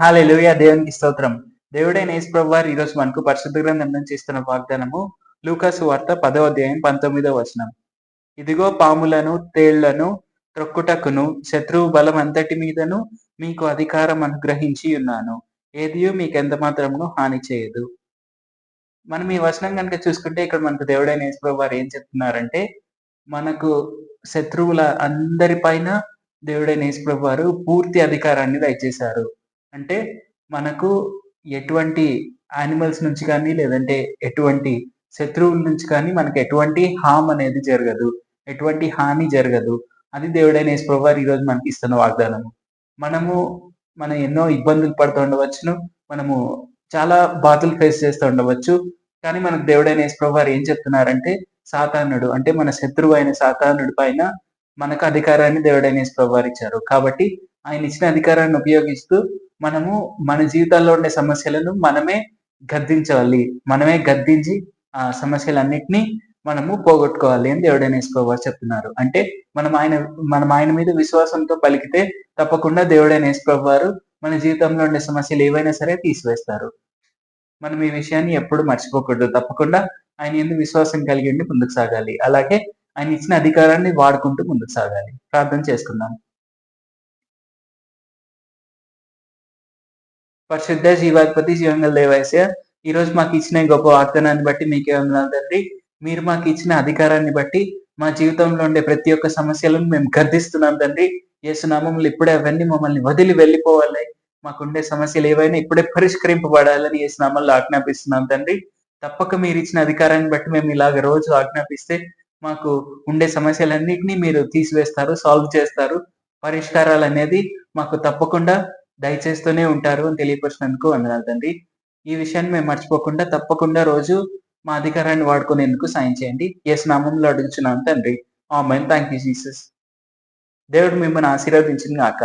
హాలే లూయ దేవునికి స్తోత్రం. దేవుడైన యేసు ప్రభు వారు ఈరోజు మనకు పరిశుద్ధ గ్రంథం నుంచి ఇస్తున్న వాగ్దానము లూకాసు వార్త పదవ అధ్యాయం పంతొమ్మిదవ వచనం. ఇదిగో పాములను తేళ్ళను త్రొక్కుటకును శత్రువు బలం అంతటి మీదను మీకు అధికారం అనుగ్రహించి ఉన్నాను. ఏదియో మీకు ఎంత మాత్రమును హాని చేయదు. మనం ఈ వచనం కనుక చూసుకుంటే ఇక్కడ మనకు దేవుడైన యేసు ప్రభు వారు ఏం చెప్తున్నారంటే మనకు శత్రువుల అందరిపైన దేవుడైన యేసు ప్రభు వారు పూర్తి అధికారాన్ని దయచేశారు. అంటే మనకు ఎటువంటి యానిమల్స్ నుంచి కానీ లేదంటే ఎటువంటి శత్రువుల నుంచి కానీ మనకు ఎటువంటి హామ్ అనేది జరగదు. ఎటువంటి హాని జరగదు. అది దేవుడైన యేసుప్రభు వారు ఈరోజు మనకి ఇస్తున్న వాగ్దానము. మనము మనం ఎన్నో ఇబ్బందులు పడుతూ ఉండవచ్చును. మనము చాలా బాధలు ఫేస్ చేస్తూ ఉండవచ్చు. కానీ మనకు దేవుడైన యేసుప్రభు వారు ఏం చెప్తున్నారంటే సాతానుడు అంటే మన శత్రువు అయిన సాతానుడి పైన మనకు అధికారాన్ని దేవుడైన యేసుప్రభు వారు ఇచ్చారు. కాబట్టి ఆయన ఇచ్చిన అధికారాన్ని ఉపయోగిస్తూ మనము మన జీవితాల్లో ఉండే సమస్యలను మనమే గద్దించాలి. మనమే గద్దించి ఆ సమస్యలన్నిటినీ మనము పోగొట్టుకోవాలి అని దేవుడైన వేసుకోవారు చెప్తున్నారు. అంటే మనం ఆయన మనం ఆయన మీద విశ్వాసంతో పలికితే తప్పకుండా దేవుడైన వేసుకోవారు మన జీవితంలో ఉండే సమస్యలు ఏవైనా సరే తీసివేస్తారు. మనం ఈ విషయాన్ని ఎప్పుడు మర్చిపోకూడదు. తప్పకుండా ఆయన ఎందుకు విశ్వాసం కలిగి ఉండి ముందుకు సాగాలి. అలాగే ఆయన ఇచ్చిన అధికారాన్ని వాడుకుంటూ ముందుకు సాగాలి. ప్రార్థన చేసుకుందాం. పరిశుద్ధ జీవాధిపతి జీవంగల దేవాస్య ఈ రోజు మాకు ఇచ్చిన గొప్ప వాగ్దానాన్ని బట్టి మీకే వందనాలు తండ్రి. మీరు మాకు ఇచ్చిన అధికారాన్ని బట్టి మా జీవితంలో ఉండే ప్రతి ఒక్క సమస్యలను మేము గర్దిస్తున్నాం తండ్రి. ఏసునామములు ఇప్పుడే అవన్నీ మమ్మల్ని వదిలి వెళ్ళిపోవాలి. మాకుండే సమస్యలు ఏవైనా ఇప్పుడే పరిష్కరింపబడాలని యేసునామంలో ఆజ్ఞాపిస్తున్నాం తండ్రి. తప్పక మీరు ఇచ్చిన అధికారాన్ని బట్టి మేము ఇలాగ రోజు ఆజ్ఞాపిస్తే మాకు ఉండే సమస్యలన్నింటినీ మీరు తీసివేస్తారు సాల్వ్ చేస్తారు. పరిష్కారాలు అనేది మాకు తప్పకుండా దయచేస్తూనే ఉంటారు అని తెలియపరిచినందుకు వందనాలు తండ్రి. ఈ విషయాన్ని మేము మర్చిపోకుండా తప్పకుండా రోజు మా అధికారాన్ని వాడుకునేందుకు సాయం చేయండి. ఎస్ నామంలో అడుగుచున్నాను తండ్రి. ఆ మైన్ థ్యాంక్ యూ జీసస్. దేవుడు మిమ్మల్ని ఆశీర్వదించింది కాక